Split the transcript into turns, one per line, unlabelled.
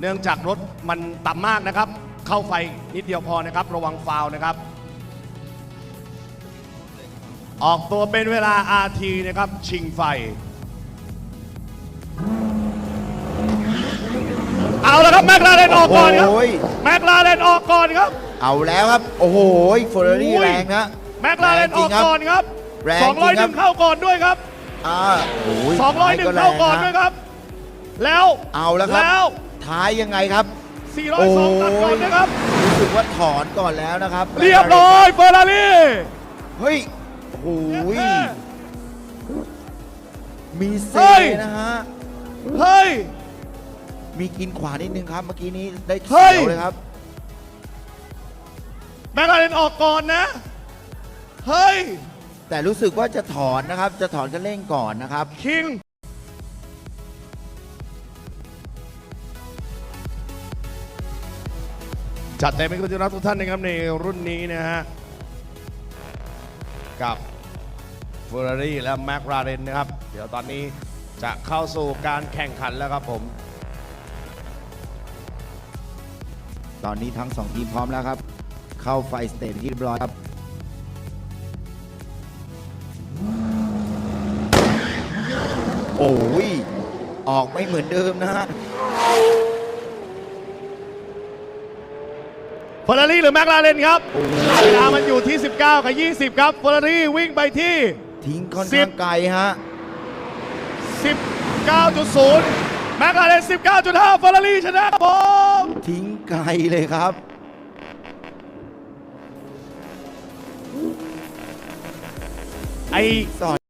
เนื่องจากรถมันต่ำมากนะครับ เข้าไฟนิดเดียวพอนะครับ ระวังฟาวล์นะครับ ออกตัวเป็นเวลา RT นะครับ ชิงไฟ เอาแล้วครับแมคลาเรนออกก่อนครับ
โอ้ย
แมคลาเรนออกก่อนครับ
เอาแล้วครับ โอ้โหเฟอร์รารี่
อุ้ย
แรงนะ
แมคลาเรนออกก่อนครับ
แรงจริงครับ
201เข้าก่อนด้วยครับ
อ่าโอ้ย
201
ท้ย
เข้าก่อน
แรง
ด้วยครับ แล้ว
เอาแล้วครับ
แล้ว
ท้ายยังไงครับ
402ตัดก่อนนะครับ
รู้สึกว่าถอนก่อนแล้วนะครับ
เรียบร้อยเฟอร์รารี่
เฮ้ยโอ้โหยมีเซ
เฮ้ย
นะฮะ
เฮ้ย
มีกินขวานิดนึงครับ เมื่อกี้นี้ได้
เฮ้
เขี
ย
ยวเลยครับ
แมคลาเรนออกก่อนนะ เฮ้ย
แต่รู้สึกว่าจะถอนนะครับ จะถอนกันเร่งก่อนนะครับ
คิง จัดเต็มให้คุณที่รักทุกท่านนะครับในรุ่นนี้นะฮะ กับ Ferrari และ McLaren นะครับ เดี๋ยวตอนนี้จะเข้าสู่การแข่งขันแล้วครับผม
ตอนนี้ทั้งสองทีมพร้อมแล้วครับ เข้าไฟสเตจที่เรียบร้อยครับโอ้ย ออกไม่เหมือนเดิมนะฮะ
เฟอร์รารี่หรือแมคลาเรนครับเวลามันอยู่ที่ 19 กับ 20 ครับเฟอร์รารี่วิ่งไปที่
ทิ้งค่อน
สิ
ข้า
บ
งไกลฮะ
19.0 แมคลาเรน 19.5เฟอร์รารี่ชนะครับผม
ทิ้งไกลเลยครับ
ไอ้
สอน